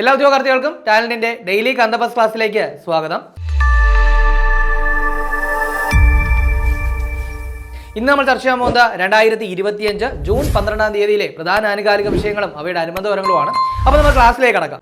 എല്ലാ ഉദ്യോഗാർത്ഥികൾക്കും ടാലന്റിന്റെ ഡെയിലി കന്തപസ് ക്ലാസ്സിലേക്ക് സ്വാഗതം. ഇന്ന് നമ്മൾ ചർച്ച ചെയ്യാൻ പോകുന്ന രണ്ടായിരത്തി ഇരുപത്തിയഞ്ച് ജൂൺ പന്ത്രണ്ടാം തീയതിയിലെ പ്രധാന ആനുകാലിക വിഷയങ്ങളും അവയുടെ അനുബന്ധപരങ്ങളുമാണ് അപ്പോൾ നമ്മൾ ക്ലാസ്സിലേക്ക് കടക്കാം.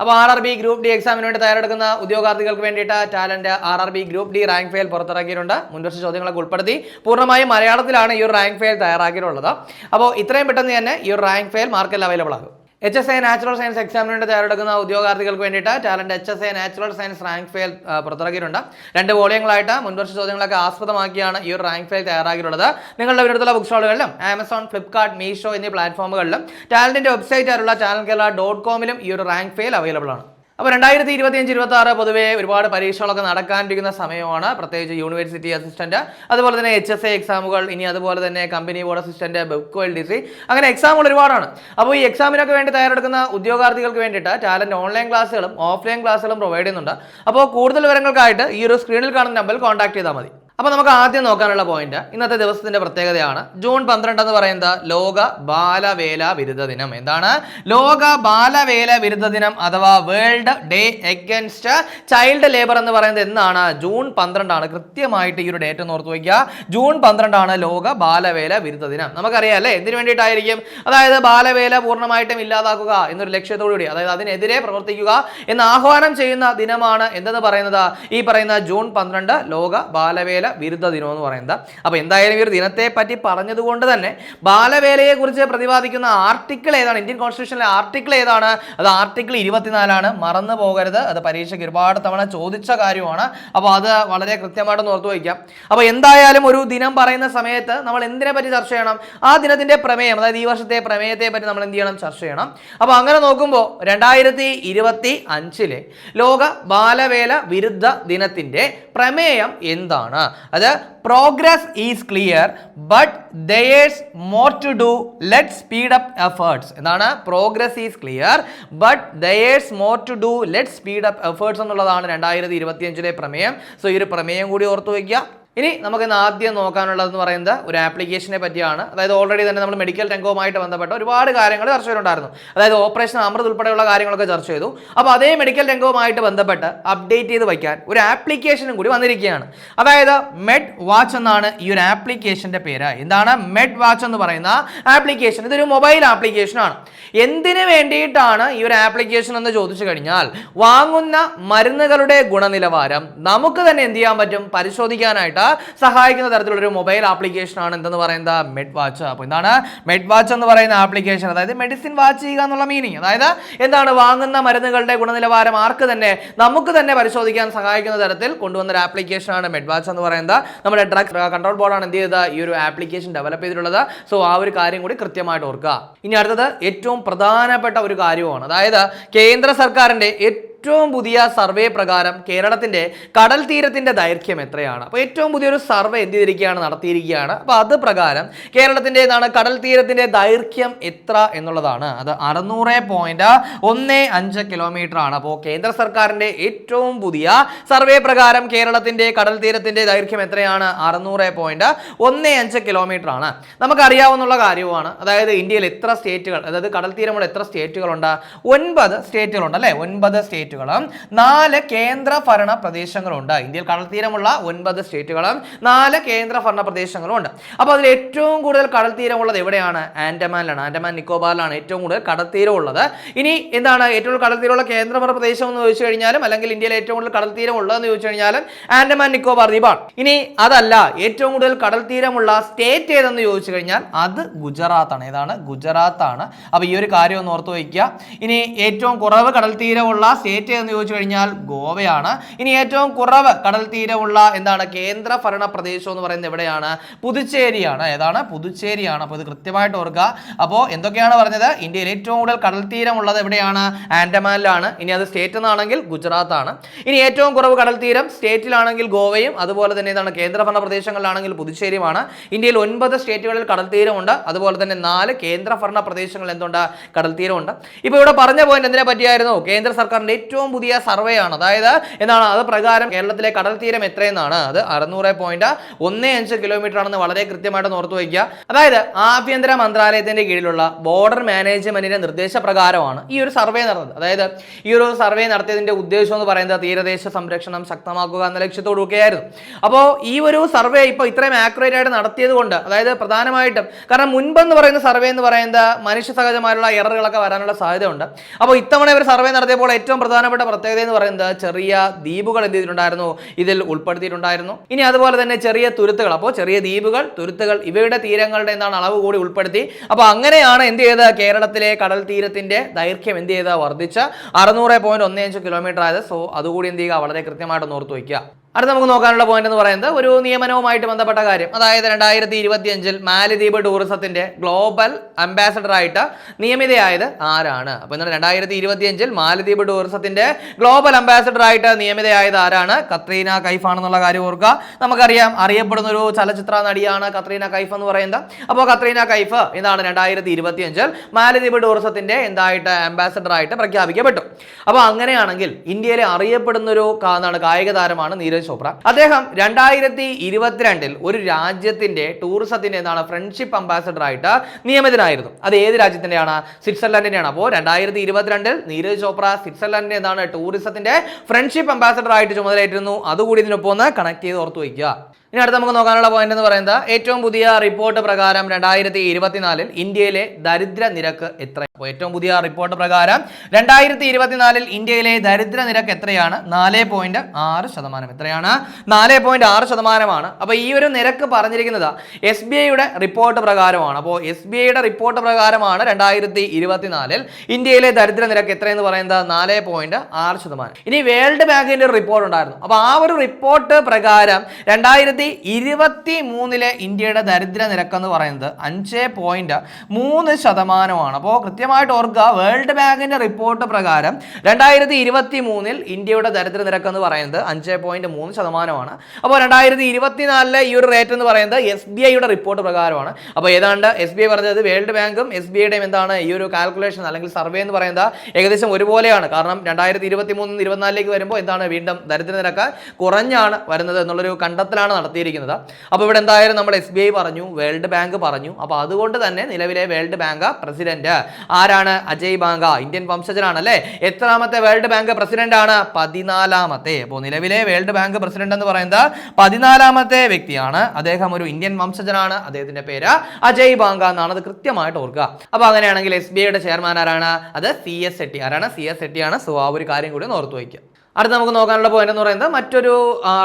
അപ്പോൾ R R B group D എക്സാമിന് വേണ്ടി തയ്യാറെടുക്കുന്ന ഉദ്യോഗാർത്ഥികൾക്ക് വേണ്ടിയിട്ട് Talent R R B group D rank file പുറത്തിറക്കിയിട്ടുണ്ട്. മുൻവർഷ ചോദ്യങ്ങളൊക്കെ ഉൾപ്പെടുത്തി പൂർണമായും മലയാളത്തിലാണ് ഈ ഒരു റാങ്ക് ഫയൽ തയ്യാറാക്കിയിട്ടുള്ളത്. അപ്പോൾ ഇത്രയും പെട്ടെന്ന് തന്നെ ഈ ഒരു റാങ്ക് ഫയൽ മാർക്കെല്ലാം അവൈലബിൾ ആകും. H S A natural science എക്സാമിന് വേണ്ടി തയ്യാറെടുക്കുന്ന ഉദ്യോഗാർത്ഥികൾക്ക് വേണ്ടിയിട്ട് Talent H S A natural science rank file പുറത്തിറക്കിയിട്ടുണ്ട്. രണ്ട് വോളിയങ്ങളായിട്ട് മുൻവർഷ ചോദ്യങ്ങളൊക്കെ ആസ്പദമാക്കിയാണ് ഈ ഒരു റാങ്ക് ഫയൽ തയ്യാറാക്കിയിട്ടുള്ളത്. നിങ്ങളുടെ വിരുദ്ധുള്ള ബുക്ക് സ്റ്റോളുകളിലും ആമസോൺ ഫ്ലിപ്കാർട്ട് മീഷോ എന്നീ പ്ലാറ്റ്ഫോമുകളിലും ടാലന്റിന്റെ വെബ്സൈറ്റ് ആയിട്ടുള്ള ടാലൻ കേരള ഡോട്ട് കോമിലും ഈ ഒരു റാങ്ക് ഫയൽ അവൈലബിൾ ആണ്. അപ്പോൾ രണ്ടായിരത്തി ഇരുപത്തിയഞ്ച് ഇരുപത്തി ആറ് പൊതുവെ ഒരുപാട് പരീക്ഷകളൊക്കെ നടക്കാണ്ടിരിക്കുന്ന സമയമാണ്. പ്രത്യേകിച്ച് യൂണിവേഴ്സിറ്റി അസിസ്റ്റന്റ് അതുപോലെ തന്നെ എച്ച് എസ് എ എക്സാമുകൾ ഇനി അതുപോലെ തന്നെ company board assistant book L D C അങ്ങനെ എക്സാമുകൾ ഒരുപാടാണ്. അപ്പോൾ ഈ എക്സാമിനൊക്കെ വേണ്ടി തയ്യാറെടുക്കുന്ന ഉദ്യോഗാർത്ഥികൾക്ക് വേണ്ടിയിട്ട് ടാലന്റ് ഓൺലൈൻ ക്ലാസ്സുകളും ഓഫ്ലൈൻ ക്ലാസ്സുകളും പ്രൊവൈഡ് ചെയ്യുന്നുണ്ട്. അപ്പോൾ കൂടുതൽ വിവരങ്ങൾക്കായിട്ട് ഈ ഒരു സ്ക്രീനിൽ കാണുന്ന നമ്പറിൽ കോൺടാക്ട് ചെയ്താൽ മതി. അപ്പോൾ നമുക്ക് ആദ്യം നോക്കാനുള്ള പോയിന്റ് ഇന്നത്തെ ദിവസത്തിന്റെ പ്രത്യേകതയാണ്. ജൂൺ പന്ത്രണ്ട് എന്ന് പറയുന്നത് ലോക ബാലവേല വിരുദ്ധ ദിനം. എന്താണ്? ലോക ബാലവേല വിരുദ്ധ ദിനം അഥവാ world day against child labour എന്ന് പറയുന്നത് എന്നാണ്. ജൂൺ പന്ത്രണ്ടാണ്. കൃത്യമായിട്ട് ഈ ഒരു ഡേറ്റ് ഒന്ന് ഓർത്ത് വയ്ക്കുക. ജൂൺ പന്ത്രണ്ടാണ് ലോക ബാലവേല വിരുദ്ധ ദിനം. നമുക്കറിയാം അല്ലേ? എന്തിനു വേണ്ടിയിട്ടായിരിക്കും? അതായത് ബാലവേല പൂർണമായിട്ടും ഇല്ലാതാക്കുക എന്നൊരു ലക്ഷ്യത്തോടു കൂടി അതായത് അതിനെതിരെ പ്രവർത്തിക്കുക എന്ന് ആഹ്വാനം ചെയ്യുന്ന ദിനമാണ് എന്തെന്ന് പറയുന്നത്? ഈ പറയുന്ന ജൂൺ പന്ത്രണ്ട് ലോക ബാലവേല വിരുദ്ധ ദിനം എന്ന് പറയുന്നത്. അപ്പോൾ എന്തായാലും ഈ ഒരു ദിനത്തെ പറ്റി പറഞ്ഞതുകൊണ്ട് തന്നെ ബാലവേലയെക്കുറിച്ച് പ്രതിപാദിക്കുന്ന ആർട്ടിക്കിൾ ഏതാണ്? ഇന്ത്യൻ കോൺസ്റ്റിറ്റ്യൂഷനിലെ ആർട്ടിക്കിൾ ഏതാണ്? അത് ആർട്ടിക്കിൾ ഇരുപത്തിനാലാണ്. മറന്നു പോകരുത്. അത് പരീക്ഷയ്ക്ക് ഒരുപാട് തവണ ചോദിച്ച കാര്യമാണ്. അപ്പോൾ അത് വളരെ കൃത്യമായിട്ട് ഓർത്തു വയ്ക്കാം. അപ്പോൾ എന്തായാലും ഒരു ദിനം പറയുന്ന സമയത്ത് നമ്മൾ എന്തിനെ പറ്റി ചർച്ച ചെയ്യണം? ആ ദിനത്തിന്റെ പ്രമേയം അതായത് ഈ വർഷത്തെ പ്രമേയത്തെ പറ്റി നമ്മൾ എന്ത് ചെയ്യണം? ചർച്ച ചെയ്യണം. അപ്പോൾ അങ്ങനെ നോക്കുമ്പോൾ രണ്ടായിരത്തി ഇരുപത്തി അഞ്ചിലെ ലോക ബാലവേല വിരുദ്ധ ദിനത്തിന്റെ പ്രമേയം എന്താണ്? അത് progress is clear but there's more to do let speed up efforts എന്താണ്? Progress is clear but there's more to do let speed up efforts എന്നുള്ളതാണ് രണ്ടായിരത്തി ഇരുപത്തിയഞ്ചിലെ പ്രമേയം. സോ ഈ ഒരു പ്രമേയം കൂടി ഓർത്തു വയ്ക്കുക ഇനി നമുക്ക് ഇന്ന് ആദ്യം നോക്കാനുള്ളതെന്ന് പറയുന്നത് ഒരു ആപ്ലിക്കേഷനെ പറ്റിയാണ്. അതായത് ഓൾറെഡി തന്നെ നമ്മൾ മെഡിക്കൽ രംഗവുമായിട്ട് ബന്ധപ്പെട്ട ഒരുപാട് കാര്യങ്ങൾ ചർച്ച ചെയ്തിട്ടുണ്ടായിരുന്നു. അതായത് ഓപ്പറേഷൻ അമൃത് ഉൾപ്പെടെയുള്ള കാര്യങ്ങളൊക്കെ ചർച്ച ചെയ്തു. അപ്പോൾ അതേ മെഡിക്കൽ രംഗവുമായിട്ട് ബന്ധപ്പെട്ട് അപ്ഡേറ്റ് ചെയ്ത് വയ്ക്കാൻ ഒരു ആപ്ലിക്കേഷനും കൂടി വന്നിരിക്കുകയാണ്. അതായത് മെഡ് വാച്ച് എന്നാണ് ഈ ഒരു ആപ്ലിക്കേഷന്റെ പേര്. എന്താണ് മെഡ് വാച്ച് എന്ന് പറയുന്ന ആപ്ലിക്കേഷൻ ഇതൊരു മൊബൈൽ ആപ്ലിക്കേഷൻ ആണ്. എന്തിനു വേണ്ടിയിട്ടാണ് ഈ ഒരു ആപ്ലിക്കേഷൻ എന്ന് ചോദിച്ചു കഴിഞ്ഞാൽ വാങ്ങുന്ന മരുന്നുകളുടെ ഗുണനിലവാരം നമുക്ക് തന്നെ എന്ത് ചെയ്യാൻ പറ്റും? പരിശോധിക്കാനായിട്ട് സഹായിക്കുന്ന തരത്തിലുള്ള ഒരു മൊബൈൽ ആപ്ലിക്കേഷൻ ആണ് എന്തെന്ന് പറയുന്നത്? മെഡ് വാച്ച് അപ്പോൾ എന്താണ്? മെഡ് വാച്ച് എന്ന് പറയുന്ന ആപ്ലിക്കേഷൻ അതായത് മെഡിസിൻ വാച്ച് ചെയ്യുക എന്നുള്ള മീനിങ് അതായത് എന്താണ്? വാങ്ങുന്ന മരുന്നുകളുടെ ഗുണനിലവാരം ആർക്ക് തന്നെ നമുക്ക് തന്നെ പരിശോധിക്കാൻ സഹായിക്കുന്ന തരത്തിൽ കൊണ്ടുവന്ന ഒരു ആപ്ലിക്കേഷൻ ആണ് മെഡ് വാച്ച് എന്ന് പറയുന്നത്. നമ്മുടെ ഡ്രഗ് കൺട്രോൾ ബോർഡാണ് എന്ത് ചെയ്തത്? ഈ ഒരു ആപ്ലിക്കേഷൻ ഡെവലപ്പ് ചെയ്തിട്ടുള്ളത്. സോ ആ ഒരു കാര്യം കൂടി കൃത്യമായിട്ട് ഓർക്കുക. ഇനി അടുത്തത് ഏറ്റവും പ്രധാനപ്പെട്ട ഒരു കാര്യമാണ്. അതായത് കേന്ദ്ര സർക്കാരിന്റെ ഏറ്റവും പുതിയ സർവേ പ്രകാരം കേരളത്തിന്റെ കടൽ തീരത്തിന്റെ ദൈർഘ്യം എത്രയാണ്? അപ്പോൾ ഏറ്റവും പുതിയൊരു സർവേ എന്ത് ചെയ്തിരിക്കുകയാണ്? നടത്തിയിരിക്കുകയാണ്. അപ്പോൾ അത് പ്രകാരം കേരളത്തിന്റെ ഏതാണ് കടൽ തീരത്തിന്റെ ദൈർഘ്യം എത്ര എന്നുള്ളതാണ്. അത് അറുന്നൂറ് പോയിന്റ് ഒന്ന് അഞ്ച് കിലോമീറ്റർ ആണ്. അപ്പോൾ കേന്ദ്ര സർക്കാരിന്റെ ഏറ്റവും പുതിയ സർവേ പ്രകാരം കേരളത്തിന്റെ കടൽ തീരത്തിന്റെ ദൈർഘ്യം എത്രയാണ്? അറുന്നൂറ് പോയിന്റ് ഒന്ന് അഞ്ച് കിലോമീറ്റർ ആണ്. നമുക്കറിയാവുന്ന കാര്യവുമാണ്. അതായത് ഇന്ത്യയിൽ എത്ര സ്റ്റേറ്റുകൾ അതായത് കടൽ തീരമുള്ള എത്ര സ്റ്റേറ്റുകളുണ്ട് ഒൻപത് സ്റ്റേറ്റുകളുണ്ട് അല്ലേ? ഒൻപത് സ്റ്റേറ്റുകളും. നാല് കേന്ദ്ര ഭരണ പ്രദേശങ്ങളുണ്ട്. ഇന്ത്യയിൽ കടൽത്തീരമുള്ള ഒൻപത് സ്റ്റേറ്റുകളും നാല് കേന്ദ്ര ഭരണ പ്രദേശങ്ങളും ഉണ്ട്. അപ്പോൾ അതിൽ ഏറ്റവും കൂടുതൽ കടൽത്തീരമുള്ളത് എവിടെയാണ്? ആൻഡമാനിലാണ്. ആൻഡമാൻ നിക്കോബാറിലാണ് ഏറ്റവും കൂടുതൽ കടൽ തീരം ഉള്ളത് ഇനി എന്താണ് ഏറ്റവും കൂടുതൽ കടൽത്തീരമുള്ള കേന്ദ്രഭരണ പ്രദേശം എന്ന് ചോദിച്ചു കഴിഞ്ഞാലും അല്ലെങ്കിൽ ഇന്ത്യയിൽ ഏറ്റവും കൂടുതൽ കടൽത്തീരം തീരം ഉള്ളതെന്ന് ചോദിച്ചു കഴിഞ്ഞാലും ആൻഡമാൻ നിക്കോബാർ ദ്വീപാണ്. ഇനി അതല്ല ഏറ്റവും കൂടുതൽ കടൽത്തീരമുള്ള സ്റ്റേറ്റ് ഏതെന്ന് ചോദിച്ചു കഴിഞ്ഞാൽ അത് ഗുജറാത്താണ്. ഏതാണ്? ഗുജറാത്താണ്. അപ്പോൾ ഈ ഒരു കാര്യം ഒന്ന് ഓർത്ത് വയ്ക്കുക. ഇനി ഏറ്റവും കുറവ് കടൽ തീരമുള്ള സ്റ്റേറ്റ് എന്ന് ചോദിച്ചു കഴിഞ്ഞാൽ ഗോവയാണ്. ഇനി ഏറ്റവും കുറവ് കടൽ തീരമുള്ള എന്താണ് കേന്ദ്ര ഭരണ പ്രദേശം എന്ന് പറയുന്നത് എവിടെയാണ്? പുതുച്ചേരിയാണ്. ഏതാണ്? പുതുച്ചേരിയാണ്. അപ്പോൾ ഇത് കൃത്യമായിട്ട് ഓർക്കുക. അപ്പോൾ എന്തൊക്കെയാണ് പറഞ്ഞത്? ഇന്ത്യയിൽ ഏറ്റവും കൂടുതൽ കടൽ തീരമുള്ളത് എവിടെയാണ്? ആൻഡമാനിലാണ്. ഇനി അത് സ്റ്റേറ്റ് എന്നാണെങ്കിൽ ഗുജറാത്ത് ആണ്. ഇനി ഏറ്റവും കുറവ് കടൽ തീരം സ്റ്റേറ്റിലാണെങ്കിൽ ഗോവയും അതുപോലെ തന്നെ എന്താണ് കേന്ദ്രഭരണ പ്രദേശങ്ങളിലാണെങ്കിൽ പുതുച്ചേരിയുമാണ്. ഇന്ത്യയിൽ ഒൻപത് സ്റ്റേറ്റുകളിൽ കടൽ തീരമുണ്ട്. അതുപോലെ തന്നെ നാല് കേന്ദ്രഭരണ പ്രദേശങ്ങളിൽ എന്തുണ്ട്? കടൽ തീരമുണ്ട്. ഇപ്പോൾ ഇവിടെ പറഞ്ഞ പോയിന്റ് എന്തിനെ പറ്റിയായിരുന്നു? കേന്ദ്ര സർക്കാരിന്റെ ഏറ്റവും പുതിയ സർവേ ആണ് അതായത് എന്താണ്? അത് പ്രകാരം കേരളത്തിലെ കടൽ തീരം എത്രയെന്നാണ്. അത് അറുന്നൂറ് പോയിന്റ് ഒന്ന് അഞ്ച് കിലോമീറ്റർ ആണെന്ന് വളരെ കൃത്യമായിട്ട് ഓർത്തു വയ്ക്കുക. അതായത് ആഭ്യന്തര മന്ത്രാലയത്തിന്റെ കീഴിലുള്ള ബോർഡർ മാനേജ്മെന്റിന്റെ നിർദ്ദേശപ്രകാരമാണ് ഈ ഒരു സർവേ നടന്നത്. അതായത് ഈ ഒരു സർവേ നടത്തിയതിന്റെ ഉദ്ദേശം എന്ന് പറയുന്നത് തീരദേശ സംരക്ഷണം ശക്തമാക്കുക എന്ന ലക്ഷ്യത്തോടുകയായിരുന്നു അപ്പോൾ ഈ ഒരു സർവേ ഇപ്പോൾ ഇത്രയും ആക്യുറേറ്റ് ആയിട്ട് നടത്തിയത് കൊണ്ട് അതായത് പ്രധാനമായിട്ടും കാരണം മുൻപെന്ന് പറയുന്ന സർവേ എന്ന് പറയുന്നത് മനുഷ്യ സഹജമായുള്ള എററുകളൊക്കെ വരാനുള്ള സാധ്യതയുണ്ട്. അപ്പോൾ ഇത്തവണ ഇവർ സർവേ നടത്തിയപ്പോൾ ഏറ്റവും പ്രധാനപ്പെട്ട പ്രത്യേകത എന്ന് പറയുന്നത് ചെറിയ ദ്വീപുകൾ എന്ത് ചെയ്തിട്ടുണ്ടായിരുന്നു? ഇതിൽ ഉൾപ്പെടുത്തിയിട്ടുണ്ടായിരുന്നു. ഇനി അതുപോലെ തന്നെ ചെറിയ തുരുത്തുകൾ. അപ്പോൾ ചെറിയ ദ്വീപുകൾ തുരുത്തുകൾ ഇവയുടെ തീരങ്ങളുടെ എന്താണ് അളവ് കൂടി ഉൾപ്പെടുത്തി. അപ്പോൾ അങ്ങനെയാണ് എന്ത് ചെയ്ത് കേരളത്തിലെ കടൽ തീരത്തിന്റെ ദൈർഘ്യം എന്ത് ചെയ്ത് വർദ്ധിച്ച് അറുന്നൂറ് പോയിന്റ് ഒന്ന് അഞ്ച് കിലോമീറ്റർ ആയത്. സോ അതുകൂടി എന്ത് ചെയ്യുക? വളരെ കൃത്യമായിട്ട് ഓർത്ത് വയ്ക്കുക. അടുത്ത നമുക്ക് നോക്കാനുള്ള പോയിന്റ് എന്ന് പറയുന്നത് ഒരു നിയമനവുമായിട്ട് ബന്ധപ്പെട്ട കാര്യം. അതായത് രണ്ടായിരത്തി ഇരുപത്തി അഞ്ചിൽ മാലിദ്വീപ് ടൂറിസത്തിന്റെ ഗ്ലോബൽ അംബാസഡർ ആയിട്ട് നിയമിതയായത് ആരാണ്? അപ്പൊ എന്നാൽ രണ്ടായിരത്തി ഇരുപത്തി അഞ്ചിൽ മാലിദ്വീപ് ടൂറിസത്തിന്റെ ഗ്ലോബൽ അംബാസഡർ ആയിട്ട് നിയമിതയായത് ആരാണ്? കത്രീന കൈഫ് ആണെന്നുള്ള കാര്യം ഓർക്കുക. നമുക്കറിയാം അറിയപ്പെടുന്ന ഒരു ചലച്ചിത്ര നടിയാണ് കത്രീന കൈഫ് എന്ന് പറയുന്നത്. അപ്പോൾ കത്രീന കൈഫ് ഇതാണ് രണ്ടായിരത്തി ഇരുപത്തി അഞ്ചിൽ മാലിദ്വീപ് ടൂറിസത്തിന്റെ എന്തായിട്ട് അംബാസഡർ ആയിട്ട് പ്രഖ്യാപിക്കപ്പെട്ടു. അപ്പോൾ അങ്ങനെയാണെങ്കിൽ ഇന്ത്യയിലെ അറിയപ്പെടുന്ന ഒരു എന്താണ് കായിക താരമാണ് നീരജ് ചോപ്ര അദ്ദേഹം രണ്ടായിരത്തി ഇരുപത്തിരണ്ടിൽ ഒരു രാജ്യത്തിന്റെ ടൂറിസത്തിന്റെ എന്താണ് ഫ്രണ്ട്ഷിപ്പ് അംബാസഡർ ആയിട്ട് നിയമിതനായിരുന്നു. അത് ഏത് രാജ്യത്തിന്റെയാണ് സ്വിറ്റ്സർലൻഡിന്റെയാണ് അപ്പോൾ രണ്ടായിരത്തി ഇരുപത്തിരണ്ടിൽ നീരജ് ചോപ്ര സ്വിറ്റ്സർലൻഡിന്റെ എന്താണ് ടൂറിസത്തിന്റെ ഫ്രണ്ട്ഷിപ്പ് അംബാസഡർ ആയിട്ട് ചുമതലയേറ്റിരുന്നു. അതുകൂടി ഇതിനൊപ്പം ഒന്ന് കണക്ട് ചെയ്ത് ഓർത്തു വയ്ക്കുക. ഇനി അടുത്ത് നമുക്ക് നോക്കാനുള്ള പോയിന്റ് എന്ന് പറയുന്നത് ഏറ്റവും പുതിയ റിപ്പോർട്ട് പ്രകാരം രണ്ടായിരത്തി ഇരുപത്തിനാലിൽ ഇന്ത്യയിലെ ദരിദ്ര നിരക്ക് എത്ര ഏറ്റവും പുതിയ റിപ്പോർട്ട് പ്രകാരം രണ്ടായിരത്തി ഇരുപത്തിനാലിൽ ഇന്ത്യയിലെ ദരിദ്ര നിരക്ക് എത്രയാണ്? നാല് പോയിന്റ് ആറ് ശതമാനം. എത്രയാണ്? നാല് പോയിന്റ് ആറ് ശതമാനമാണ്. അപ്പോൾ ഈ ഒരു നിരക്ക് പറഞ്ഞിരിക്കുന്നത് എസ് ബി ഐയുടെ റിപ്പോർട്ട് പ്രകാരമാണ്. അപ്പോൾ എസ് ബി ഐയുടെ റിപ്പോർട്ട് പ്രകാരമാണ് രണ്ടായിരത്തി ഇരുപത്തിനാലിൽ ഇന്ത്യയിലെ ദരിദ്ര നിരക്ക് എത്രയെന്ന് പറയുന്നത്? നാല് പോയിന്റ് ആറ് ശതമാനം. ഇനി വേൾഡ് ബാങ്കിന്റെ ഒരു റിപ്പോർട്ട് ഉണ്ടായിരുന്നു. അപ്പോൾ ആ ഒരു റിപ്പോർട്ട് പ്രകാരം രണ്ടായിരത്തി ഇരുപത്തി മൂന്നിലെ ഇന്ത്യയുടെ ദരിദ്ര നിരക്ക് എന്ന് പറയുന്നത് അഞ്ച് പോയിന്റ് മൂന്ന് ശതമാനമാണ്. അപ്പോൾ കൃത്യമായിട്ട് ഓർക്കുക വേൾഡ് ബാങ്കിന്റെ റിപ്പോർട്ട് പ്രകാരം രണ്ടായിരത്തി ഇരുപത്തി മൂന്നിൽ ഇന്ത്യയുടെ ദരിദ്ര നിരക്ക് എന്ന് പറയുന്നത് അഞ്ച് പോയിന്റ് മൂന്ന് ശതമാനമാണ്. അപ്പോൾ രണ്ടായിരത്തി ഇരുപത്തിനാലിലെ ഈ ഒരു റേറ്റ് എന്ന് പറയുന്നത് എസ് ബി ഐയുടെ റിപ്പോർട്ട് പ്രകാരമാണ്. അപ്പോൾ ഏതാണ്ട് എസ് ബി ഐ പറഞ്ഞത് വേൾഡ് ബാങ്കും എസ് ബി ഐയുടെയും എന്താണ് ഈ ഒരു കാൽക്കുലേഷൻ അല്ലെങ്കിൽ സർവേ എന്ന് പറയുന്നത് ഏകദേശം ഒരുപോലെയാണ്. കാരണം രണ്ടായിരത്തി ഇരുപത്തി മൂന്ന് ഇരുപത്തിനാലിലേക്ക് വരുമ്പോൾ എന്താണ് വീണ്ടും ദരിദ്ര നിരക്ക് കുറഞ്ഞാണ് വരുന്നത് എന്നുള്ളൊരു കണ്ടെത്തലാണ് നടത്തിയിരിക്കുന്നത്. അപ്പോൾ ഇവിടെ എന്തായാലും നമ്മൾ എസ് ബി ഐ പറഞ്ഞു വേൾഡ് ബാങ്ക് പറഞ്ഞു. അപ്പോൾ അതുകൊണ്ട് തന്നെ നിലവിലെ വേൾഡ് ബാങ്ക് പ്രസിഡന്റ് ആരാണ്? അജയ് ബാങ്ക ഇന്ത്യൻ വംശജനാണ് അല്ലേ എത്രാമത്തെ വേൾഡ് ബാങ്ക് പ്രസിഡന്റ് ആണ്? പതിനാലാമത്തെ. അപ്പോൾ നിലവിലെ വേൾഡ് ബാങ്ക് പ്രസിഡന്റ് എന്ന് പറയുന്നത് പതിനാലാമത്തെ വ്യക്തിയാണ്. അദ്ദേഹം ഒരു ഇന്ത്യൻ വംശജനാണ്. അദ്ദേഹത്തിന്റെ പേര് അജയ് ബാങ്ക എന്നാണ്. അത് കൃത്യമായിട്ട് ഓർക്കുക. അപ്പോൾ അങ്ങനെയാണെങ്കിൽ എസ് ബി ഐയുടെ ചെയർമാൻ ആരാണ്? അത് സി എസ് സെട്ടി ആരാണ്? സി എസ് സെട്ടിയാണ് സോ ആ ഒരു കാര്യം കൂടി ഓർത്തു വയ്ക്കുക. അടുത്ത നമുക്ക് നോക്കാനുള്ള പോയിന്റ് എന്ന് പറയുന്നത് മറ്റൊരു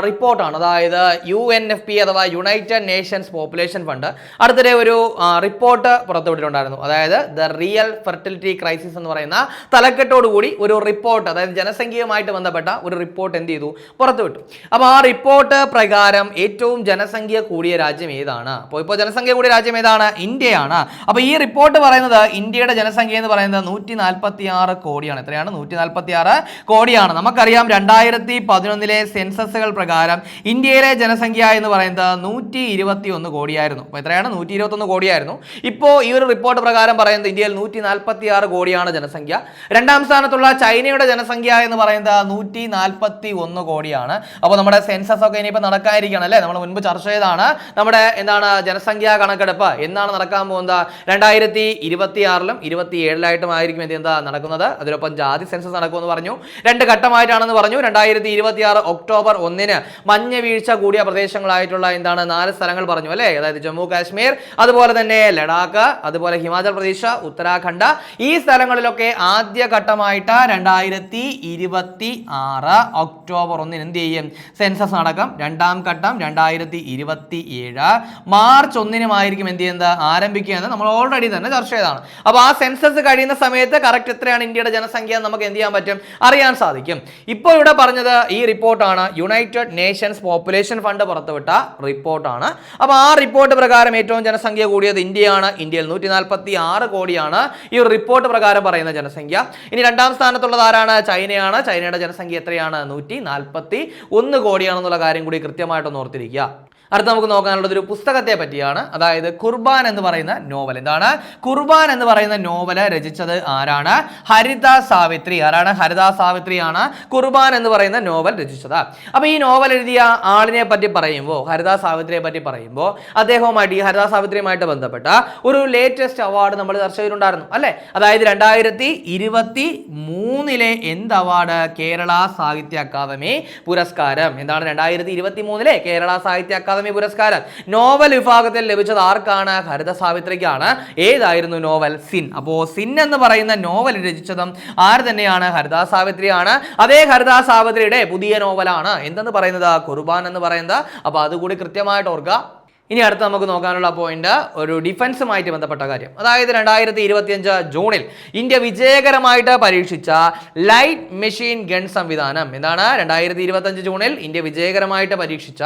റിപ്പോർട്ടാണ്. അതായത് യു എൻ എഫ് പി അഥവാ യുണൈറ്റഡ് നേഷൻസ് പോപ്പുലേഷൻ ഫണ്ട് അടുത്തിടെ ഒരു റിപ്പോർട്ട് പുറത്തുവിട്ടിട്ടുണ്ടായിരുന്നു. അതായത് ദ റിയൽ ഫെർട്ടിലിറ്റി ക്രൈസിസ് എന്ന് പറയുന്ന തലക്കെട്ടോടുകൂടി ഒരു റിപ്പോർട്ട് അതായത് ജനസംഖ്യയുമായിട്ട് ബന്ധപ്പെട്ട ഒരു റിപ്പോർട്ട് എന്ത് ചെയ്തു? പുറത്തുവിട്ടു. അപ്പോൾ ആ റിപ്പോർട്ട് പ്രകാരം ഏറ്റവും ജനസംഖ്യ കൂടിയ രാജ്യം ഏതാണ്? അപ്പോൾ ഇപ്പോൾ ജനസംഖ്യ കൂടിയ രാജ്യം ഏതാണ്? ഇന്ത്യയാണ്. അപ്പോൾ ഈ റിപ്പോർട്ട് പറയുന്നത് ഇന്ത്യയുടെ ജനസംഖ്യ എന്ന് പറയുന്നത് നൂറ്റി കോടിയാണ്. എത്രയാണ്? നൂറ്റി കോടിയാണ്. നമുക്കറിയാം രണ്ടായിരത്തി പതിനൊന്നിലെ സെൻസസുകൾ പ്രകാരം ഇന്ത്യയിലെ ജനസംഖ്യ എന്ന് പറയുന്നത് നൂറ്റി ഇരുപത്തി ഒന്ന് കോടിയായിരുന്നു. അപ്പോൾ എത്രയാണ്? നൂറ്റി ഇരുപത്തൊന്ന് കോടിയായിരുന്നു. ഇപ്പോൾ ഈ ഒരു റിപ്പോർട്ട് പ്രകാരം പറയുന്നത് ഇന്ത്യയിൽ നൂറ്റി നാൽപ്പത്തി ആറ് കോടിയാണ് ജനസംഖ്യ. രണ്ടാം സ്ഥാനത്തുള്ള ചൈനയുടെ ജനസംഖ്യ എന്ന് പറയുന്നത് നൂറ്റി നാൽപ്പത്തി ഒന്ന് കോടിയാണ്. അപ്പോൾ നമ്മുടെ സെൻസസ് ഒക്കെ ഇനിയിപ്പോൾ നടക്കാതിരിക്കണം അല്ലേ? നമ്മൾ മുൻപ് ചർച്ച ചെയ്താണ് നമ്മുടെ എന്താണ് ജനസംഖ്യാ കണക്കെടുപ്പ്. എന്നാണ് നടക്കാൻ പോകുന്നത്? രണ്ടായിരത്തി ഇരുപത്തി ആറിലും ഇരുപത്തി ഏഴിലായിട്ടും ആയിരിക്കും എന്താ നടക്കുന്നത്. അതിനൊപ്പം ജാതി സെൻസസ് നടക്കുമെന്ന് പറഞ്ഞു. രണ്ട് ഘട്ടമായിട്ടാണെന്ന് പറഞ്ഞു. രണ്ടായിരത്തി ഇരുപത്തി ആറ് ഒക്ടോബർ ഒന്നിന് മഞ്ഞ വീഴ്ച കൂടിയ പ്രദേശങ്ങളായിട്ടുള്ള എന്താണ് നാല് സ്ഥലങ്ങൾ പറഞ്ഞു അല്ലേ? അതായത് ജമ്മു കാശ്മീർ അതുപോലെ തന്നെ ലഡാക്ക് അതുപോലെ ഹിമാചൽ പ്രദേശ് ഉത്തരാഖണ്ഡ്. ഈ സ്ഥലങ്ങളിലൊക്കെ ആദ്യഘട്ടമായിട്ട് രണ്ടായിരത്തി ഇരുപത്തി ആറ് ഒക്ടോബർ ഒന്നിന് എന്ത് ചെയ്യും? സെൻസസ് നടക്കും. രണ്ടാം ഘട്ടം രണ്ടായിരത്തി ഇരുപത്തി ഏഴ് മാർച്ച് ഒന്നിനുമായിരിക്കും എന്ത് ചെയ്യുന്നത്? ആരംഭിക്കുക എന്ന് നമ്മൾ ഓൾറെഡി തന്നെ ചർച്ച ചെയ്തതാണ്. അപ്പോൾ ആ സെൻസസ് കഴിയുന്ന സമയത്ത് കറക്റ്റ് എത്രയാണ് ഇന്ത്യയുടെ ജനസംഖ്യ എന്ന് നമുക്ക് എന്ത് ചെയ്യാൻ പറ്റും? അറിയാൻ സാധിക്കും. ഇപ്പോൾ ഇവിടെ പറഞ്ഞത് ഈ റിപ്പോർട്ടാണ് യുണൈറ്റഡ് നേഷൻസ് പോപ്പുലേഷൻ ഫണ്ട് പുറത്തുവിട്ട റിപ്പോർട്ടാണ്. അപ്പോൾ ആ റിപ്പോർട്ട് പ്രകാരം ഏറ്റവും ജനസംഖ്യ കൂടിയത് ഇന്ത്യയാണ്. ഇന്ത്യയിൽ നൂറ്റി നാൽപ്പത്തി ആറ് കോടിയാണ് ഈ ഒരു റിപ്പോർട്ട് പ്രകാരം പറയുന്ന ജനസംഖ്യ. ഇനി രണ്ടാം സ്ഥാനത്തുള്ളത് ആരാണ്? ചൈനയാണ്. ചൈനയുടെ ജനസംഖ്യ എത്രയാണ്? നൂറ്റി നാൽപ്പത്തി ഒന്ന് കോടിയാണെന്നുള്ള കാര്യം കൂടി കൃത്യമായിട്ട് ഓർത്തിരിക്കുക. അടുത്ത നമുക്ക് നോക്കാനുള്ളത് ഒരു പുസ്തകത്തെ പറ്റിയാണ്. അതായത് കുർബാൻ എന്ന് പറയുന്ന നോവൽ. എന്താണ്? കുർബാൻ എന്ന് പറയുന്ന നോവൽ രചിച്ചത് ആരാണ്? ഹരിത സാവിത്രി. ആരാണ്? ഹരിത സാവിത്രിയാണ് കുർബാൻ എന്ന് പറയുന്ന നോവൽ രചിച്ചത്. അപ്പൊ ഈ നോവൽ എഴുതിയ ആളിനെ പറ്റി പറയുമ്പോൾ ഹരിത സാവിത്രിയെ പറ്റി പറയുമ്പോൾ അദ്ദേഹവുമായിട്ട് ഈ ഹരിത സാവിത്രിയുമായിട്ട് ബന്ധപ്പെട്ട ഒരു ലേറ്റസ്റ്റ് അവാർഡ് നമ്മൾ ചർച്ച ചെയ്തിട്ടുണ്ടായിരുന്നു അല്ലെ? അതായത് രണ്ടായിരത്തി ഇരുപത്തി മൂന്നിലെ എന്ത് അവാർഡ് കേരള സാഹിത്യ അക്കാദമി പുരസ്കാരം. എന്താണ്? രണ്ടായിരത്തി ഇരുപത്തി മൂന്നിലെ കേരള സാഹിത്യ അക്കാദമി പുരസ്കാരം. നോവൽ വിഭാഗത്തിൽ ലഭിച്ചത് ആർക്കാണ്? ഹരിത സാവിത്രിക്കാണ് ഏതായിരുന്നു നോവൽ? സിൻ. അപ്പോൾ സിൻ എന്ന് പറയുന്ന നോവൽ രചിച്ചതും ആര് തന്നെയാണ്? ഹരിത സാവിത്രിയാണ് അതേ ഹരിത സാവിത്രിയുടെ പുതിയ നോവലാണ്. എന്തെന്ന് പറയുന്നത്? കുർബാൻ എന്ന് പറയുന്നത്. അപ്പോൾ അതുകൂടി കൃത്യമായിട്ട് ഓർക്കുക. ഇനി അടുത്ത് നമുക്ക് നോക്കാനുള്ള പോയിന്റ് ഒരു ഡിഫൻസുമായിട്ട് ബന്ധപ്പെട്ട കാര്യം. അതായത് രണ്ടായിരത്തി ഇരുപത്തിയഞ്ച് ജൂണിൽ ഇന്ത്യ വിജയകരമായിട്ട് പരീക്ഷിച്ച ലൈറ്റ് മെഷീൻ ഗൺ സംവിധാനം. എന്താണ്? രണ്ടായിരത്തി ഇരുപത്തഞ്ച് ജൂണിൽ ഇന്ത്യ വിജയകരമായിട്ട് പരീക്ഷിച്ച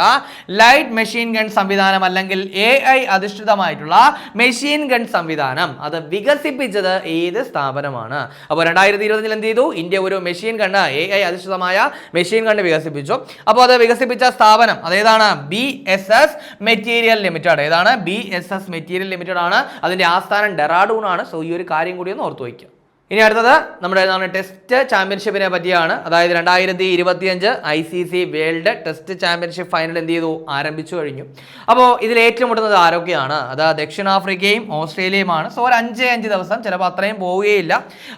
ലൈറ്റ് മെഷീൻ ഗൺ സംവിധാനം അല്ലെങ്കിൽ എ ഐ അധിഷ്ഠിതമായിട്ടുള്ള മെഷീൻ ഗൺ സംവിധാനം. അത് വികസിപ്പിച്ചത് ഏത് സ്ഥാപനമാണ്? അപ്പോൾ രണ്ടായിരത്തി ഇരുപത്തഞ്ചിൽ എന്ത് ചെയ്തു? ഇന്ത്യ ഒരു മെഷീൻ ഗണ്ണ് എ ഐ അധിഷ്ഠിതമായ മെഷീൻ ഗണ്ണ് വികസിപ്പിച്ചു. അപ്പോൾ അത് വികസിപ്പിച്ച സ്ഥാപനം അതേതാണ് B S S material limited ഏതാണ്? B S S material limited ആണ്. അതിന്റെ ആസ്ഥാനം ഡെറാഡൂൺ ആണ്. സോ ഈ ഒരു കാര്യം കൂടി ഒന്ന് ഓർത്തു വയ്ക്കുക. ഇനി അടുത്തത് നമ്മുടെ ടെസ്റ്റ് ചാമ്പ്യൻഷിപ്പിനെ പറ്റിയാണ്. അതായത് രണ്ടായിരത്തി ഇരുപത്തിയഞ്ച് I C C world test championship final എന്ത് ചെയ്തു? ആരംഭിച്ചു കഴിഞ്ഞു. അപ്പോൾ ഇതിൽ ഏറ്റുമുട്ടുന്നത് ആരൊക്കെയാണ്? അത് ദക്ഷിണാഫ്രിക്കയും ഓസ്ട്രേലിയയുമാണ്. സോ ഒരു അഞ്ച് അഞ്ച് ദിവസം ചിലപ്പോൾ അത്രയും പോവുകയില്ല.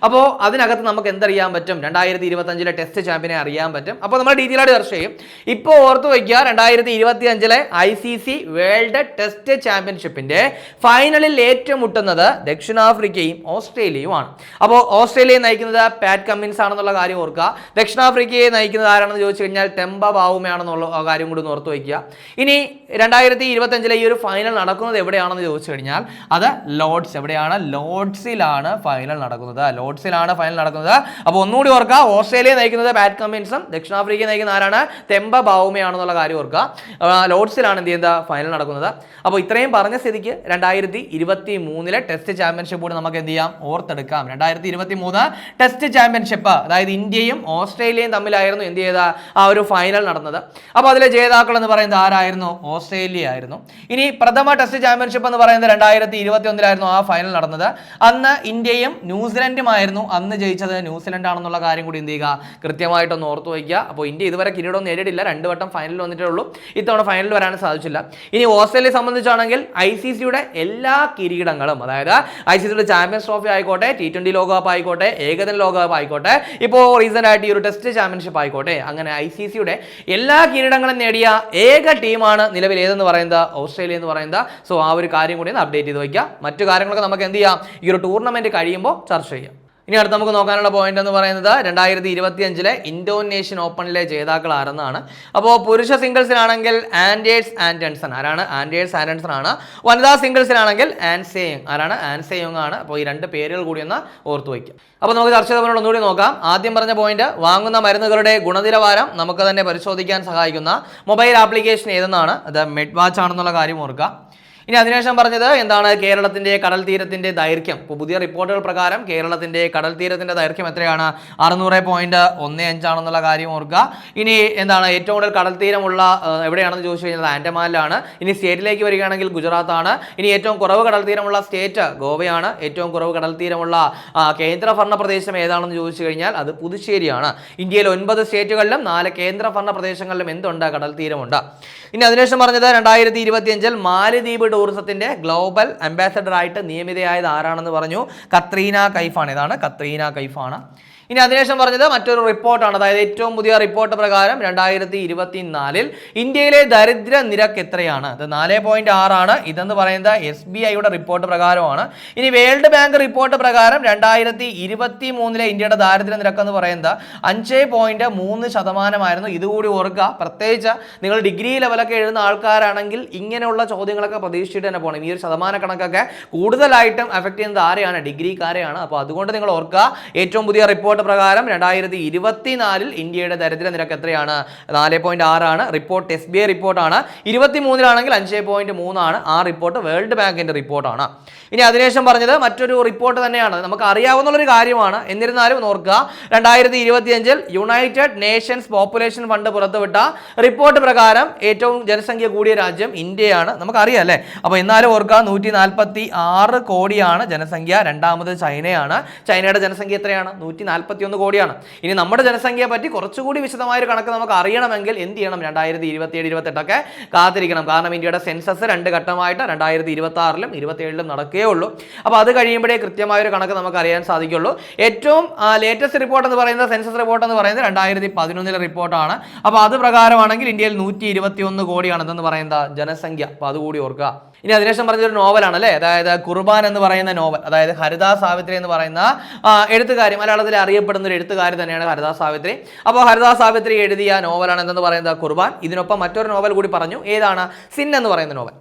അപ്പോൾ അതിനകത്ത് നമുക്ക് എന്തറിയാൻ പറ്റും? രണ്ടായിരത്തി ഇരുപത്തഞ്ചിലെ ടെസ്റ്റ് ചാമ്പ്യനെ അറിയാൻ പറ്റും. അപ്പോൾ നമ്മൾ ഡീറ്റെയിൽ ആയിട്ട് ചർച്ച ചെയ്യും. ഇപ്പോൾ ഓർത്ത് വയ്ക്കുക രണ്ടായിരത്തി ഇരുപത്തി അഞ്ചിലെ I C C world test ചാമ്പ്യൻഷിപ്പിന്റെ ഫൈനലിൽ ഏറ്റുമുട്ടുന്നത് ദക്ഷിണാഫ്രിക്കയും ഓസ്ട്രേലിയയുമാണ്. അപ്പോൾ ഓസ്ട്രേലിയയെ നയിക്കുന്നത് പാറ്റ് കമ്മിൻസ് ആണെന്നുള്ള കാര്യം ഓർക്കുക. ദക്ഷിണാഫ്രിക്കയെ നയിക്കുന്നത് ആരാണെന്ന് ചോദിച്ചു കഴിഞ്ഞാൽ ടെമ്പ ബാവുമയാണെന്നുള്ള കാര്യം കൂടി ഓർത്ത് വയ്ക്കുക. ഇനി രണ്ടായിരത്തി ഇരുപത്തഞ്ചിലെ ഈ ഒരു ഫൈനൽ നടക്കുന്നത് എവിടെയാണെന്ന് ചോദിച്ചു കഴിഞ്ഞാൽ അത് ലോഡ്സ് എവിടെയാണ്? ലോഡ്സിലാണ് ഫൈനൽ നടക്കുന്നത്. ലോഡ്സിലാണ് ഫൈനൽ നടക്കുന്നത്. അപ്പോൾ ഒന്നുകൂടി ഓർക്കുക ഓസ്ട്രേലിയ നയിക്കുന്നത് പാറ്റ് കമ്മിൻസും ദക്ഷിണാഫ്രിക്കയെ നയിക്കുന്ന ആരാണ്? ടെമ്പ ബാവുമയാണെന്നുള്ള കാര്യം ഓർക്കുക. ലോഡ്സിലാണ് എന്ത് ചെയ്യുന്നത്? ഫൈനൽ നടക്കുന്നത്. അപ്പോൾ ഇത്രയും പറഞ്ഞ സ്ഥിതിക്ക് രണ്ടായിരത്തി ഇരുപത്തി മൂന്നിലെ ടെസ്റ്റ് ചാമ്പ്യൻഷിപ്പ് കൂടി നമുക്ക് എന്ത് ചെയ്യാം? ഓർത്തെടുക്കാം. രണ്ടായിരത്തി ഇരുപത്തി മൂന്ന് ടെസ്റ്റ് ചാമ്പ്യൻഷിപ്പ് അതായത് ഇന്ത്യയും ഓസ്ട്രേലിയയും തമ്മിലായിരുന്നു എന്ത് ചെയ്ത ആ ഒരു ഫൈനൽ നടന്നത്. അപ്പോൾ അതിലെ ജേതാക്കൾ എന്ന് പറയുന്നത് ആരായിരുന്നു? ഓസ്ട്രേലിയ ആയിരുന്നു. ഇനി പ്രഥമ ടെസ്റ്റ് ചാമ്പ്യൻഷിപ്പ് എന്ന് പറയുന്നത് രണ്ടായിരത്തി ഇരുപത്തി ഒന്നിലായിരുന്നു ആ ഫൈനൽ നടന്നത്. അന്ന് ഇന്ത്യയും ന്യൂസിലൻഡുമായിരുന്നു അന്ന് ജയിച്ചത്. ന്യൂസിലൻഡ് ആണെന്നുള്ള കാര്യം കൂടി എന്ത് ചെയ്യുക? കൃത്യമായിട്ടൊന്ന് ഓർത്തു വയ്ക്കുക. അപ്പോൾ ഇന്ത്യ ഇതുവരെ കിരീടം നേടിയിട്ടില്ല. രണ്ട് വട്ടം ഫൈനലിൽ വന്നിട്ടേ ഉള്ളൂ. ഇത്തവണ ഫൈനലിൽ വരാൻ സാധിച്ചില്ല. ഇനി ഓസ്ട്രേലിയ സംബന്ധിച്ചാണെങ്കിൽ ഐ സി സിയുടെ എല്ലാ കിരീടങ്ങളും അതായത് ഐ സി സിയുടെ ചാമ്പ്യൻസ് ട്രോഫി ആയിക്കോട്ടെ ടി ട്വന്റി ലോകകപ്പ് ആയിക്കോട്ടെ ഏകദിന ലോകകപ്പ് ആയിക്കോട്ടെ ഇപ്പോൾ റീസെന്റ് ആയിട്ട് ഈ ഒരു ടെസ്റ്റ് ചാമ്പ്യൻഷിപ്പ് ആയിക്കോട്ടെ അങ്ങനെ ഐ സി സിയുടെ എല്ലാ കിരീടങ്ങളും നേടിയ ഏക ടീമാണ് നിലവിൽ ഏതെന്ന് പറയുന്നത് ഓസ്ട്രേലിയ എന്ന് പറയുന്നത്. സോ ആ ഒരു കാര്യം കൂടി ഒന്ന് അപ്ഡേറ്റ് ചെയ്ത് വയ്ക്കുക. മറ്റു കാര്യങ്ങളൊക്കെ നമുക്ക് എന്ത് ചെയ്യാം? ഈ ഒരു ടൂർണമെന്റ് കഴിയുമ്പോൾ ചർച്ച ചെയ്യാം. ഇനി അടുത്ത് നമുക്ക് നോക്കാനുള്ള പോയിന്റ് എന്ന് പറയുന്നത് രണ്ടായിരത്തി ഇരുപത്തി അഞ്ചിലെ ഇൻഡോനേഷ്യൻ ഓപ്പണിലെ ജേതാക്കൾ ആരെന്നാണ് അപ്പോൾ പുരുഷ സിംഗിൾസിലാണെങ്കിൽ ആൻഡേഴ്സ് ആൻഡൻസൺ ആരാണ്? ആൻഡേഴ്സ് ആൻഡൻസൺ ആണ്. വനിതാ സിംഗിൾസിലാണെങ്കിൽ ആൻസേയങ് ആരാണ്? ആൻസേയങ് ആണ്. അപ്പോൾ ഈ രണ്ട് പേരുകൾ കൂടി ഒന്ന് ഓർത്തു വയ്ക്കും അപ്പോൾ നമുക്ക് ചർച്ച ചെയ്തവരോട് ഒന്നുകൂടി നോക്കാം. ആദ്യം പറഞ്ഞ പോയിന്റ് വാങ്ങുന്ന മരുന്നുകളുടെ ഗുണനിലവാരം നമുക്ക് തന്നെ പരിശോധിക്കാൻ സഹായിക്കുന്ന മൊബൈൽ ആപ്ലിക്കേഷൻ ഏതെന്നാണ്? അത് മെഡ് വാച്ച് ആണെന്നുള്ള കാര്യം ഓർക്കുക. ഇനി അതിനുശേഷം പറഞ്ഞത് എന്താണ് കേരളത്തിന്റെ കടൽ തീരത്തിന്റെ ദൈർഘ്യം? പുതിയ റിപ്പോർട്ടുകൾ പ്രകാരം കേരളത്തിന്റെ കടൽ തീരത്തിന്റെ ദൈർഘ്യം എത്രയാണ്? അറുന്നൂറ് പോയിന്റ് ഒന്ന് അഞ്ചാണെന്നുള്ള കാര്യം ഓർക്കുക. ഇനി എന്താണ് ഏറ്റവും കൂടുതൽ കടൽ തീരമുള്ള എവിടെയാണെന്ന് ചോദിച്ചു കഴിഞ്ഞാൽ ആൻഡമാനിലാണ്. ഇനി സ്റ്റേറ്റിലേക്ക് വരികയാണെങ്കിൽ ഗുജറാത്താണ്. ഇനി ഏറ്റവും കുറവ് കടൽ തീരമുള്ള സ്റ്റേറ്റ് ഗോവയാണ്. ഏറ്റവും കുറവ് കടൽ തീരമുള്ള കേന്ദ്രഭരണ പ്രദേശം ഏതാണെന്ന് ചോദിച്ചു കഴിഞ്ഞാൽ അത് പുതുച്ചേരിയാണ്. ഇന്ത്യയിൽ ഒൻപത് സ്റ്റേറ്റുകളിലും നാല് കേന്ദ്രഭരണ പ്രദേശങ്ങളിലും എന്തുണ്ട് കടൽ തീരമുണ്ട്? ഇനി അതിനുശേഷം പറഞ്ഞത് രണ്ടായിരത്തി ഇരുപത്തിയഞ്ചിൽ മാലദ്വീപ് ടൂറിസത്തിന്റെ ഗ്ലോബൽ അംബാസഡർ ആയിട്ട് നിയമിതയായത് ആരാണെന്ന് പറഞ്ഞു? കത്രീന കൈഫാണ്. ഇതാണ് കത്രീന കൈഫാണ്. ഇനി അതിനുശേഷം പറഞ്ഞത് മറ്റൊരു റിപ്പോർട്ടാണ്. അതായത് ഏറ്റവും പുതിയ റിപ്പോർട്ട് പ്രകാരം രണ്ടായിരത്തി ഇരുപത്തി നാലിൽ ഇന്ത്യയിലെ ദരിദ്ര നിരക്ക് എത്രയാണ്? അത് നാല് പോയിന്റ് ആറാണ്. ഇതെന്ന് പറയുന്നത് എസ് ബി ഐയുടെ റിപ്പോർട്ട് പ്രകാരമാണ്. ഇനി വേൾഡ് ബാങ്ക് റിപ്പോർട്ട് പ്രകാരം രണ്ടായിരത്തി ഇരുപത്തി മൂന്നിലെ ഇന്ത്യയുടെ ദാരിദ്ര്യ നിരക്ക് എന്ന് പറയുന്നത് അഞ്ച് പോയിന്റ് മൂന്ന് ശതമാനമായിരുന്നു. ഇതുകൂടി ഓർക്കുക. പ്രത്യേകിച്ച് നിങ്ങൾ ഡിഗ്രി ലെവലൊക്കെ എഴുതുന്ന ആൾക്കാരാണെങ്കിൽ ഇങ്ങനെയുള്ള ചോദ്യങ്ങളൊക്കെ പ്രതീക്ഷിച്ചിട്ട് തന്നെ പോകണം. ഈ ഒരു ശതമാന കണക്കൊക്കെ കൂടുതലായിട്ടും അഫക്ട് ചെയ്യുന്നത് ആരെയാണ്? ഡിഗ്രിക്കാരെയാണ്. അപ്പോൾ അതുകൊണ്ട് നിങ്ങൾ ഓർക്കുക ഏറ്റവും പുതിയ റിപ്പോർട്ട് റിപ്പോർട്ട് പ്രകാരം രണ്ടായിരത്തി ഇരുപത്തിനാലിൽ ഇന്ത്യയുടെ ദരിദ്ര നിരക്ക് എത്രയാണ്? നാല് പോയിന്റ് ആറാണ്. റിപ്പോർട്ട് എസ് ബി ഐ റിപ്പോർട്ടാണ്. ഇരുപത്തി മൂന്നിലാണെങ്കിൽ അഞ്ച് പോയിന്റ് മൂന്നാണ്. ആ റിപ്പോർട്ട് വേൾഡ് ബാങ്കിന്റെ റിപ്പോർട്ടാണ്. ഇനി അതിനുശേഷം പറഞ്ഞത് മറ്റൊരു റിപ്പോർട്ട് തന്നെയാണ്. നമുക്ക് അറിയാവുന്ന ഒരു കാര്യമാണ്. എന്നിരുന്നാലും ഓർക്കുക രണ്ടായിരത്തി ഇരുപത്തിയഞ്ചിൽ യുണൈറ്റഡ് നേഷൻസ് പോപ്പുലേഷൻ ഫണ്ട് പുറത്തുവിട്ട റിപ്പോർട്ട് പ്രകാരം ഏറ്റവും ജനസംഖ്യ കൂടിയ രാജ്യം ഇന്ത്യയാണ്. നമുക്കറിയാം അല്ലേ? അപ്പോൾ എന്നാലും ഓർക്കുക നൂറ്റി നാൽപ്പത്തി ആറ് കോടിയാണ് ജനസംഖ്യ. രണ്ടാമത് ചൈനയാണ്. ചൈനയുടെ ജനസംഖ്യ എത്രയാണ്? നൂറ്റി നാൽപ്പത്തി ഒന്ന് കോടിയാണ്. ഇനി നമ്മുടെ ജനസംഖ്യയെ പറ്റി കുറച്ചുകൂടി വിശദമായ ഒരു കണക്ക് നമുക്ക് അറിയണമെങ്കിൽ എന്ത് ചെയ്യണം? രണ്ടായിരത്തി ഇരുപത്തിയേഴ് ഇരുപത്തെട്ടൊക്കെ കാത്തിരിക്കണം. കാരണം ഇന്ത്യയുടെ സെൻസസ് രണ്ട് ഘട്ടമായിട്ട് രണ്ടായിരത്തി ഇരുപത്തി ആറിലും ഇരുപത്തിയേഴിലും നടക്കുകയേ ഉള്ളൂ. അപ്പോൾ അത് കഴിയുമ്പോഴേ കൃത്യമായ ഒരു കണക്ക് നമുക്ക് അറിയാൻ സാധിക്കുള്ളൂ. ഏറ്റവും ലേറ്റസ്റ്റ് റിപ്പോർട്ട് എന്ന് പറയുന്നത് സെൻസസ് റിപ്പോർട്ട് എന്ന് പറയുന്നത് രണ്ടായിരത്തി പതിനൊന്നിലെ റിപ്പോർട്ടാണ് അപ്പോൾ അത് പ്രകാരമാണെങ്കിൽ ഇന്ത്യയിൽ നൂറ്റി ഇരുപത്തി ഒന്ന് കോടിയാണ് എന്തെന്ന് പറയുന്നത് ജനസംഖ്യ. അപ്പോൾ അതുകൂടി ഓർക്കുക. ഇനി അതിനുശേഷം പറഞ്ഞൊരു നോവലാണ് അല്ലേ അതായത് കുർബാൻ എന്ന് പറയുന്ന നോവൽ. അതായത് ഹരിദാ സാവിത്രി എന്ന് പറയുന്ന എഴുത്തുകാരി മലയാളത്തിൽ അറിയപ്പെടുന്ന ഒരു എഴുത്തുകാരി തന്നെയാണ് ഹരിദാ സാവിത്രി. അപ്പോൾ ഹരിദാ സാവിത്രി എഴുതിയ നോവലാണ് എന്തെന്ന് പറയുന്നത്? കുർബാൻ. ഇതിനൊപ്പം മറ്റൊരു നോവൽ കൂടി പറഞ്ഞു. ഏതാണ്? സിൻ എന്ന് പറയുന്ന നോവൽ.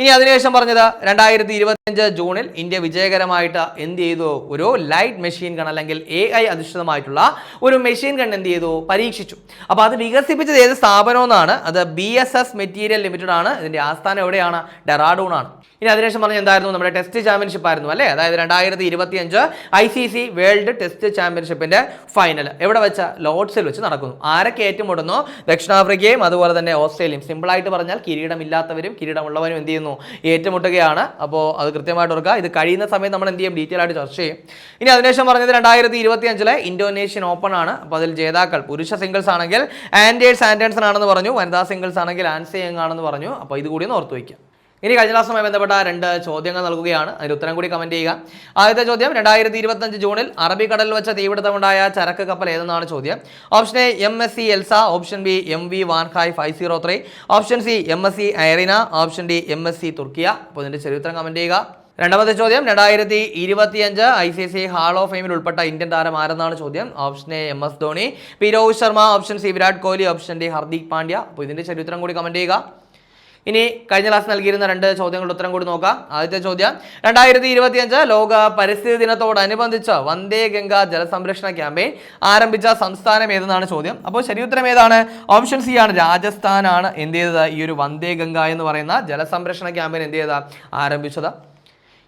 ഇനി അതിനുശേഷം പറഞ്ഞത് രണ്ടായിരത്തി ഇരുപത്തിയഞ്ച് ജൂണിൽ ഇന്ത്യ വിജയകരമായിട്ട് എന്ത് ചെയ്തു? ഒരു ലൈറ്റ് മെഷീൻ ഗൺ അല്ലെങ്കിൽ എ ഐ അധിഷ്ഠിതമായിട്ടുള്ള ഒരു മെഷീൻ ഗൺ എന്ത് ചെയ്തു? പരീക്ഷിച്ചു. അപ്പോൾ അത് വികസിപ്പിച്ചത് ഏത് സ്ഥാപനമെന്നാണ്? അത് B S S material limited ആണ്. ഇതിന്റെ ആസ്ഥാനം എവിടെയാണ്? ഡെറാഡൂൺ ആണ്. ഇനി അതിനുശേഷം പറഞ്ഞ എന്തായിരുന്നു? നമ്മുടെ ടെസ്റ്റ് ചാമ്പ്യൻഷിപ്പ് ആയിരുന്നു അല്ലേ? അതായത് രണ്ടായിരത്തി ഇരുപത്തിയഞ്ച് I C C world test ചാമ്പ്യൻഷിപ്പിന്റെ ഫൈനൽ എവിടെ വെച്ച? ലോഡ്സിൽ വെച്ച് നടക്കുന്നു. ആരൊക്കെ ഏറ്റുമുട്ടുന്നു? ദക്ഷിണാഫ്രിക്കയും അതുപോലെ തന്നെ ഓസ്ട്രേലിയയും. സിമ്പിളായിട്ട് പറഞ്ഞാൽ കിരീടമില്ലാത്തവരും കിരീടമുള്ളവരും എന്ത് ചെയ്യുന്നു? ഏറ്റുമുട്ടുകയാണ്. അപ്പോൾ അത് കൃത്യമായിട്ട് ഓർക്കുക. ഇത് കഴിയുന്ന സമയത്ത് നമ്മൾ എന്ത് ചെയ്യും? ഡീറ്റെയിൽ ആയിട്ട് ചർച്ച ചെയ്യും. ഇനി അതിനുശേഷം പറഞ്ഞത് രണ്ടായിരത്തി ഇരുപത്തി അഞ്ചിലെ ഇന്തോനേഷ്യൻ ഓപ്പൺ ആണ്. അപ്പോൾ അതിൽ ജേതാക്കൾ പുരുഷ സിംഗിൾസ് ആണെങ്കിൽ ആൻഡേഴ്സ് ആൻഡേഴ്സൺ ആണെന്ന് പറഞ്ഞു. വനിതാ സിംഗിൾസ് ആണെങ്കിൽ ആൻസിയങ് ആണെന്ന് പറഞ്ഞു. അപ്പോൾ ഇത് കൂടി ഒന്ന് ഓർത്ത് വയ്ക്കുക ഇനി കഴിഞ്ഞ ക്ലാസ്സുമായി ബന്ധപ്പെട്ട രണ്ട് ചോദ്യങ്ങൾ നൽകുകയാണ്. അതിന് ഉത്തരം കൂടി കമന്റ് ചെയ്യുക. ആദ്യത്തെ ചോദ്യം രണ്ടായിരത്തി ഇരുപത്തഞ്ച് ജൂണിൽ അറബിക്കടലിൽ വെച്ച തീപിടുത്തമുണ്ടായ ചരക്ക് കപ്പൽ ഏതെന്നാണ് ചോദ്യം? Option A M S C Elsa. Option B M V Wan Hai five zero three option C M S C Irina option D M S C Turkiye. അപ്പോൾ ഇതിന്റെ ഇതിന്റെ ഉത്തരം കമന്റ് ചെയ്യുക. രണ്ടാമത്തെ ചോദ്യം രണ്ടായിരത്തി ഇരുപത്തിയഞ്ച് I C C hall of ഫെയിമിൽ ഉൾപ്പെട്ട ഇന്ത്യൻ താരം ആരെന്നാണ് ചോദ്യം? Option A M S Dhoni. P Rohit Sharma. Option C Virat Kohli. Option D Hardik Pandya. അപ്പോൾ ഇതിന്റെ ചരിത്രം കൂടി കമന്റ് ചെയ്യുക. ഇനി കഴിഞ്ഞ ക്ലാസ് നൽകിയിരുന്ന രണ്ട് ചോദ്യങ്ങളുടെ ഉത്തരം കൂടി നോക്കാം. ആദ്യത്തെ ചോദ്യം രണ്ടായിരത്തി ഇരുപത്തിയഞ്ച് ലോക പരിസ്ഥിതി ദിനത്തോടനുബന്ധിച്ച് വന്ദേ ഗംഗ ജലസംരക്ഷണ ക്യാമ്പയിൻ ആരംഭിച്ച സംസ്ഥാനം ഏതെന്നാണ് ചോദ്യം? അപ്പോൾ ശരിയുത്തരം ഏതാണ്? ഓപ്ഷൻ സി ആണ് രാജസ്ഥാനാണ്. എന്ത് ചെയ്തത്? ഈ ഒരു വന്ദേ ഗംഗ എന്ന് പറയുന്ന ജലസംരക്ഷണ ക്യാമ്പയിൻ എന്ത് ചെയ്തത്? ആരംഭിച്ചത്.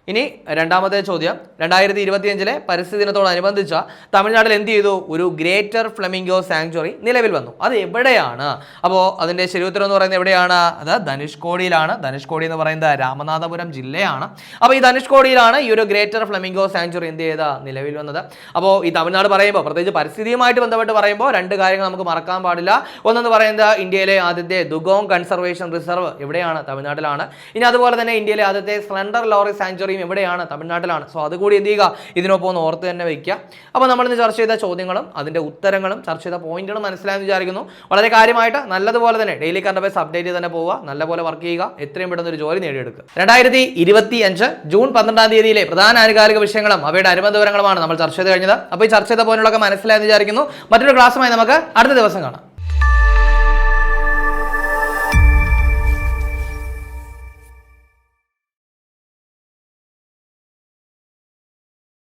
ഇനി രണ്ടാമത്തെ ചോദ്യം. രണ്ടായിരത്തി ഇരുപത്തിയഞ്ചിലെ പരിസ്ഥിതി ദിനത്തോടനുബന്ധിച്ച് തമിഴ്നാട്ടിൽ എന്ത് ചെയ്തു? ഒരു ഗ്രേറ്റർ ഫ്ലെമിംഗോ സാങ്ച്വറി നിലവിൽ വന്നു. അത് എവിടെയാണ്? അപ്പോൾ അതിന്റെ ശരിയുത്തരം എന്ന് പറയുന്നത് എവിടെയാണ്? അത് ധനുഷ്കോടിയിലാണ്. ധനുഷ്കോടി എന്ന് പറയുന്നത് രാമനാഥപുരം ജില്ലയാണ്. അപ്പോൾ ഈ ധനുഷ്കോടിയിലാണ് ഈ ഒരു ഗ്രേറ്റർ ഫ്ലെമിംഗോ സാങ്ച്വറി എന്ത് ചെയ്ത നിലവിൽ വന്നത്. അപ്പോൾ ഈ തമിഴ്നാട് പറയുമ്പോൾ പ്രത്യേകിച്ച് പരിസ്ഥിതിയുമായിട്ട് ബന്ധപ്പെട്ട് പറയുമ്പോൾ രണ്ട് കാര്യങ്ങൾ നമുക്ക് മറക്കാൻ പാടില്ല. ഒന്നെന്ന് പറയുന്നത് ഇന്ത്യയിലെ ആദ്യത്തെ ദുഗോങ് കൺസർവേഷൻ റിസർവ് എവിടെയാണ്? തമിഴ്നാട്ടിലാണ്. ഇനി അതുപോലെ തന്നെ ഇന്ത്യയിലെ ആദ്യത്തെ സ്ലണ്ടർ ലോറി സാങ്ച്വറിയും എവിടെയാണ്? തമിഴ്നാട്ടിലാണ്. സോ അതുകൂടി എന്ത് ചെയ്യുക? ഇതിനൊപ്പം ഒന്ന് ഓർത്ത് തന്നെ വയ്ക്കുക അപ്പോൾ നമ്മൾ ഇന്ന് ചർച്ച ചെയ്ത ചോദ്യങ്ങളും അതിന്റെ ഉത്തരങ്ങളും ചർച്ച ചെയ്ത പോയിന്റുകളും മനസ്സിലായെന്ന് വിചാരിക്കുന്നു. വളരെ കാര്യമായിട്ട് നല്ലതുപോലെ തന്നെ ഡെയിലി കറണ്ട് അഫയർസ് അപ്ഡേറ്റ് ചെയ്ത് തന്നെ പോവുക. നല്ലപോലെ വർക്ക് ചെയ്യുക. എത്രയും പെട്ടെന്ന് ഒരു ജോലി നേടിയെടുക്കുക. രണ്ടായിരത്തി ഇരുപത്തി അഞ്ച് ജൂൺ പന്ത്രണ്ടാം തീയതിയിലെ പ്രധാന ആനുകാലിക വിഷയങ്ങളും അവയുടെ അനുബന്ധ വിവരങ്ങളുമാണ് നമ്മൾ ചർച്ച ചെയ്ത് കഴിഞ്ഞത്. അപ്പോൾ ഈ ചർച്ച ചെയ്ത പോയിന്റുകളൊക്കെ മനസ്സിലായെന്ന് വിചാരിക്കുന്നു. മറ്റൊരു ക്ലാസ്സുമായി നമുക്ക് അടുത്ത ദിവസം കാണാം.